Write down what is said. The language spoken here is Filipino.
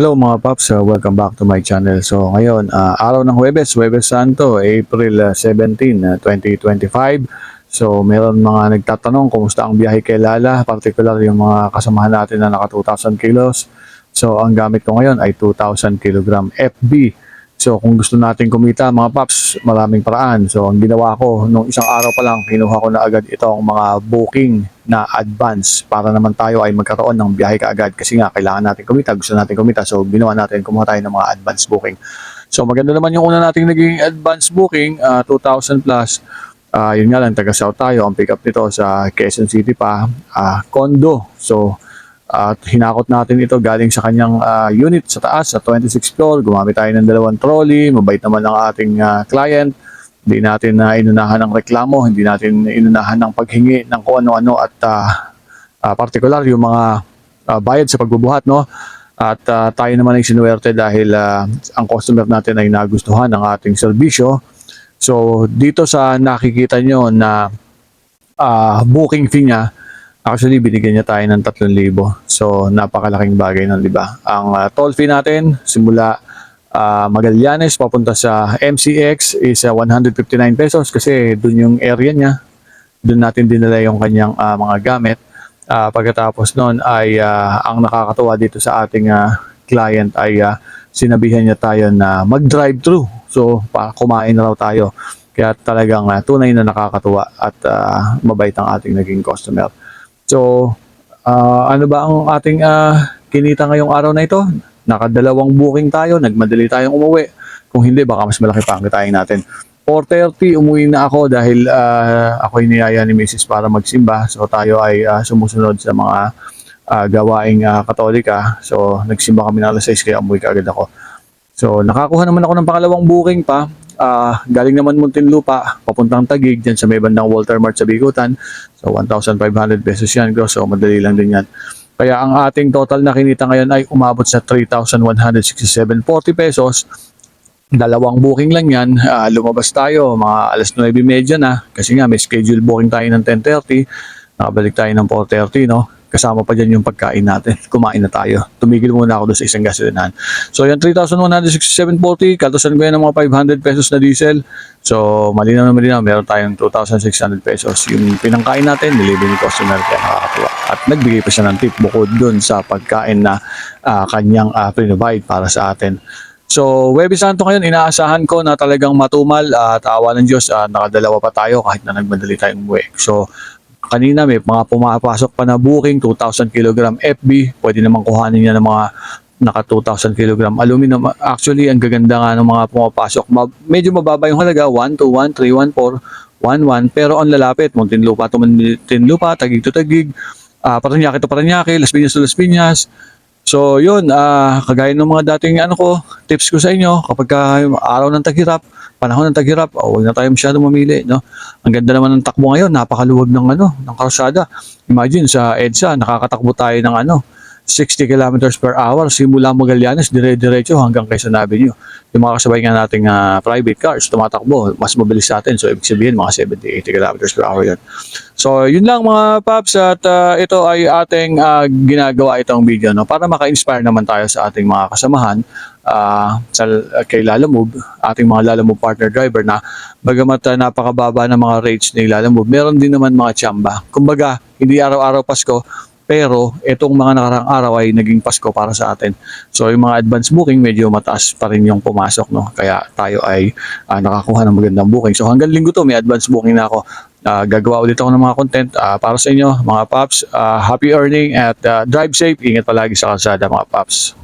Hello mga paps, uh, welcome back to my channel. So ngayon, uh, araw ng Huwebes, Huwebes Santo, April uh, 17, uh, 2025. So meron mga nagtatanong kumusta ang biyahe kay Lala, particular yung mga kasamahan natin na naka 2,000 kilos. So ang gamit ko ngayon ay 2,000 kilogram FB. So kung gusto natin kumita mga paps, maraming paraan. So ang ginawa ko, nung isang araw pa lang, kinuha ko na agad itong mga booking na advance para naman tayo ay magkaroon ng biyahe kaagad kasi nga kailangan natin kumita, gusto natin kumita. So ginawa natin, kumuha tayo ng mga advance booking. So maganda naman yung una nating naging advance booking, ah, 2,000 plus. Ah, yun nga lang, taga South tayo. Ang pick up nito sa Quezon City pa, ah, condo. So at hinakot natin ito galing sa kanyang ah, unit sa taas, sa 26th floor. Gumamit tayo ng dalawang trolley. Mabait naman ang ating ah, client. Hindi natin na inunahan ng reklamo, hindi natin inunahan ng paghingi ng kung ano-ano at ah, ah, particular yung mga ah, bayad sa pagbubuhat, no? At ah, tayo naman ay sinuwerte dahil ah, ang customer natin ay nagustuhan ng ating serbisyo. So, dito sa nakikita nyo na ah, booking fee niya, actually binigyan niya tayo ng 3,000. So, napakalaking bagay nun, di ba? Ang ah, toll fee natin, simula ah, Magallanes papunta sa MCX is ah, 159 pesos kasi dun yung area niya. Doon natin dinala yung kanyang ah, mga gamit. Ah, pagkatapos nun ay ah, ang nakakatuwa dito sa ating ah, client ay ah, sinabihan niya tayo na mag-drive through. So, para kumain na raw tayo. Kaya talagang ah, tunay na nakakatuwa at ah, mabait ang ating naging customer. So, ah, ano ba ang ating ah, kinita ngayong araw na ito? Nakadalawang booking tayo, nagmadali tayong umuwi. Kung hindi, baka mas malaki pa ang kitain natin. 4.30, umuwi na ako dahil ah, ako niyaya ni Mrs. para magsimba. So, tayo ay ah, sumusunod sa mga ah, gawaing ah, katolika. So, nagsimba kami na alas 6 kaya umuwi ka agad ako. So, nakakuha naman ako ng pangalawang booking pa. Ah, galing naman Muntinlupa, papuntang Tagig, dyan sa may bandang Walter Mart sa Bigutan. So, 1,500 pesos yan, gross. So, madali lang din yan. Kaya ang ating total na kinita ngayon ay umabot sa 3,167.40 pesos. Dalawang booking lang yan. Ah, lumabas tayo, mga alas 9.30 na. Kasi nga, may schedule booking tayo ng 10.30. Nakabalik tayo ng 4.30, no? Kasama pa dyan yung pagkain natin. Kumain na tayo. Tumigil muna ako doon sa isang gasolinahan. So, yan 3,167.40. Katusan ko yan ng mga 500 pesos na diesel. So, malinaw na malinaw. Meron tayong 2,600 pesos. Yung pinangkain natin, nilibre ni customer kaya nakakatuwa. At nagbigay pa siya ng tip bukod doon sa pagkain na ah, kanyang uh, provide para sa atin. So, Webby Santo ngayon, inaasahan ko na talagang matumal at awa ng Diyos, ah, nakadalawa pa tayo kahit na nagmadali tayong umuwi. So, kanina may mga pumapasok pa na booking, 2,000 kg FB, pwede naman kuhanin niya ng mga naka 2,000 kg aluminum. Actually, ang gaganda nga ng mga pumapasok. Ma- medyo mababa yung halaga, 1 to 1, 3, 1, 4, 1, 1. Pero ang lalapit, Muntinlupa to Muntinlupa, Tagig to Tagig, uh, Paranaque to Paranaque, Las Piñas to Las Piñas. So yun, ah kagaya ng mga dating ano ko, tips ko sa inyo, kapag ka araw ng taghirap, panahon ng taghirap, oh, huwag na tayo masyado mamili, no? Ang ganda naman ng takbo ngayon, napakaluwag ng ano, ng karusada. Imagine sa EDSA, nakakatakbo tayo ng ano, 60 kilometers per hour simula Magallanes, dire-diretso hanggang Quezon Avenue. Yung mga kasabay nga nating ah, private cars, tumatakbo, mas mabilis sa atin. So, ibig sabihin, mga 70, 80 kilometers per hour yan. So, yun lang mga paps at ah, ito ay ating ah, ginagawa itong video no para maka-inspire naman tayo sa ating mga kasamahan ah, sa kay Lalamove, ating mga Lalamove partner driver na bagamat ah, napakababa ng mga rates ni Lalamove, meron din naman mga tsamba. Kumbaga, hindi araw-araw Pasko, pero itong mga nakarang araw ay naging Pasko para sa atin. So yung mga advance booking medyo mataas pa rin yung pumasok no. Kaya tayo ay ah, nakakuha ng magandang booking. So hanggang linggo to may advance booking na ako. Ah, gagawa ulit ako ng mga content ah, para sa inyo mga paps. Ah, happy earning at ah, drive safe. Ingat palagi sa kalsada mga paps.